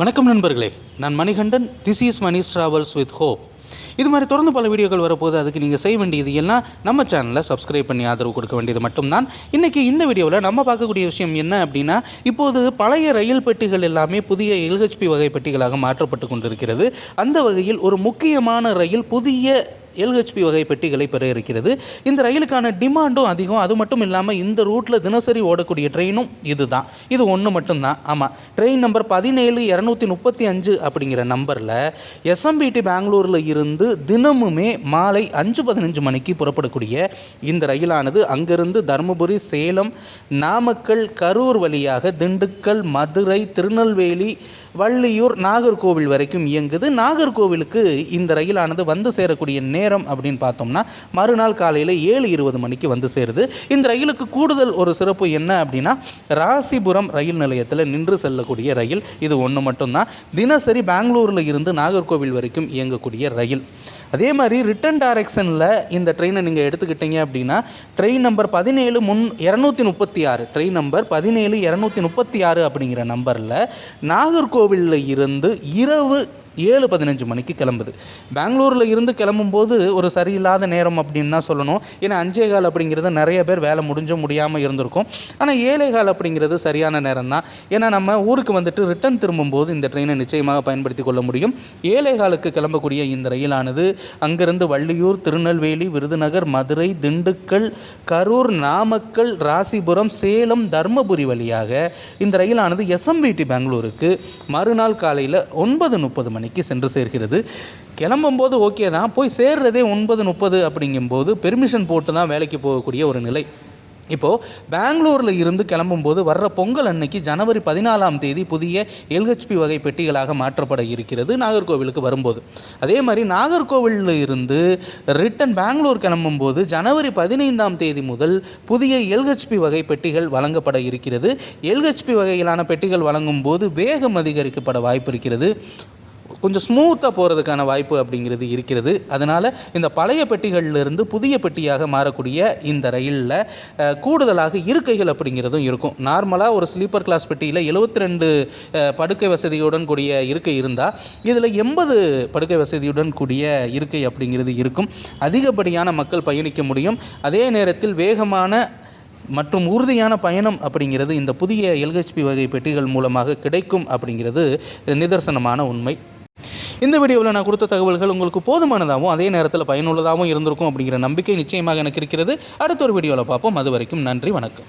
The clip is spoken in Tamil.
வணக்கம் நண்பர்களே. நான் Manikandan. This is Mani's travels with hope இது மாதிரி தொடர்ந்து பல வீடியோக்கள் வரப்போது அதுக்கு நீங்கள் செய்ய வேண்டியது எல்லாம் நம்ம சேனலில் சப்ஸ்கிரைப் பண்ணி ஆதரவு கொடுக்க வேண்டியது மட்டும்தான். இன்றைக்கி இந்த வீடியோவில் நம்ம பார்க்கக்கூடிய விஷயம் என்ன அப்படின்னா இப்போது பழைய ரயில் பெட்டிகள் எல்லாமே புதிய எல்ஹெச்பி வகை பெட்டிகளாக மாற்றப்பட்டு கொண்டிருக்கிறது. அந்த வகையில் ஒரு முக்கியமான ரயில் புதிய எல்ஹெச்பி வகை பெட்டிகளை பெற இருக்கிறது. இந்த ரயிலுக்கான டிமாண்டும் அதிகம். அது மட்டும் இல்லாமல் இந்த ரூட்டில் தினசரி ஓடக்கூடிய ட்ரெயினும் இதுதான். இது ஒன்று மட்டும்தான். ஆமாம் ட்ரெயின் நம்பர் பதினேழு இரநூத்தி முப்பத்தி அஞ்சு அப்படிங்கிற நம்பரில் எஸ்எம்பிடி பெங்களூரில் இருந்து தினமுமே மாலை அஞ்சு பதினஞ்சு மணிக்கு புறப்படக்கூடிய இந்த ரயிலானது அங்கிருந்து தருமபுரி சேலம் நாமக்கல் கரூர் வழியாக திண்டுக்கல் மதுரை திருநெல்வேலி வள்ளியூர் நாகர்கோவில் வரைக்கும் இயங்குது. நாகர்கோவிலுக்கு இந்த ரயிலானது வந்து சேரக்கூடிய நேரம் அப்படின்னு பார்த்தோம்னா மறுநாள் காலையில் ஏழு இருபது மணிக்கு வந்து சேருது. இந்த ரயிலுக்கு கூடுதல் ஒரு சிறப்பு என்ன அப்படின்னா ராசிபுரம் ரயில் நிலையத்தில் நின்று செல்லக்கூடிய ரயில் இது ஒன்று மட்டும்தான். தினசரி பெங்களூரில் இருந்து நாகர்கோவில் வரைக்கும் இயங்கக்கூடிய ரயில். அதே மாதிரி ரிட்டன் டைரக்ஷனில் இந்த ட்ரெயினை நீங்கள் எடுத்துக்கிட்டீங்க அப்படின்னா ட்ரெயின் நம்பர் பதினேழு முன் இரநூத்தி முப்பத்தி ஆறு ட்ரெயின் நம்பர் பதினேழு இரநூத்தி முப்பத்தி ஆறு அப்படிங்கிற நம்பரில் நாகர்கோவிலில் இருந்து இரவு ஏழு பதினஞ்சு மணிக்கு கிளம்புது. பெங்களூரில் இருந்து கிளம்பும்போது ஒரு சரியில்லாத நேரம் அப்படின்னு தான் சொல்லணும். ஏன்னா அஞ்சே கால் அப்படிங்கிறது நிறைய பேர் வேலை முடிஞ்சும் முடியாமல் இருந்திருக்கும். ஆனால் ஏழை கால் அப்படிங்கிறது சரியான நேரம் தான். ஏன்னா நம்ம ஊருக்கு வந்துட்டு ரிட்டன் திரும்பும்போது இந்த ட்ரெயினை நிச்சயமாக பயன்படுத்தி கொள்ள முடியும். ஏழை காலுக்கு கிளம்பக்கூடிய இந்த ரயிலானது அங்கிருந்து வள்ளியூர் திருநெல்வேலி விருதுநகர் மதுரை திண்டுக்கல் கரூர் நாமக்கல் ராசிபுரம் சேலம் தர்மபுரி வழியாக இந்த ரயிலானது எஸ்எம்பிடி பெங்களூருக்கு மறுநாள் காலையில் ஒன்பது முப்பது மணி மணிக்கு சென்று சேர்கிறது. கிளம்பும்போது ஓகே தான். போய் சேர்றதே ஒன்பது முப்பது அப்படிங்கும்போது பெர்மிஷன் போட்டு தான் வேலைக்கு போகக்கூடிய ஒரு நிலை. இப்போது பெங்களூரில் இருந்து கிளம்பும்போது வர்ற பொங்கல் அன்னைக்கு ஜனவரி பதினாலாம் தேதி புதிய எல்ஹெச்பி வகை பெட்டிகளாக மாற்றப்பட இருக்கிறது நாகர்கோவிலுக்கு வரும்போது. அதே மாதிரி நாகர்கோவிலில் இருந்து ரிட்டன் பெங்களூர் கிளம்பும்போது ஜனவரி பதினைந்தாம் தேதி முதல் புதிய எல்ஹெச்பி வகை பெட்டிகள் வழங்கப்பட இருக்கிறது. எல்ஹெச்பி வகையிலான பெட்டிகள் வழங்கும் போது வேகம் அதிகரிக்கப்பட வாய்ப்பு இருக்கிறது. கொஞ்சம் ஸ்மூத்தாக போகிறதுக்கான வாய்ப்பு அப்படிங்கிறது இருக்கிறது. அதனால் இந்த பழைய பெட்டிகளிலிருந்து புதிய பெட்டியாக மாறக்கூடிய இந்த ரயிலில் கூடுதலாக இருக்கைகள் அப்படிங்கிறதும் இருக்கும். நார்மலாக ஒரு ஸ்லீப்பர் கிளாஸ் பெட்டியில் எழுபத்தி ரெண்டு படுக்கை வசதியுடன் கூடிய இருக்கை இருந்தால் இதில் எண்பது படுக்கை வசதியுடன் கூடிய இருக்கை அப்படிங்கிறது இருக்கும். அதிகப்படியான மக்கள் பயணிக்க முடியும். அதே நேரத்தில் வேகமான மற்றும் உறுதியான பயணம் அப்படிங்கிறது இந்த புதிய எல்ஹெச்பி வகை பெட்டிகள் மூலமாக கிடைக்கும் அப்படிங்கிறது நிதர்சனமான உண்மை. இந்த வீடியோவில் நான் கொடுத்த தகவல்கள் உங்களுக்கு போதுமானதாகவும் அதே நேரத்தில் பயனுள்ளதாகவும் இருந்திருக்கும் அப்படிங்கிற நம்பிக்கை நிச்சயமாக எனக்கு இருக்கிறது. அடுத்த ஒரு வீடியோவில் பார்ப்போம். அது வரைக்கும் நன்றி வணக்கம்.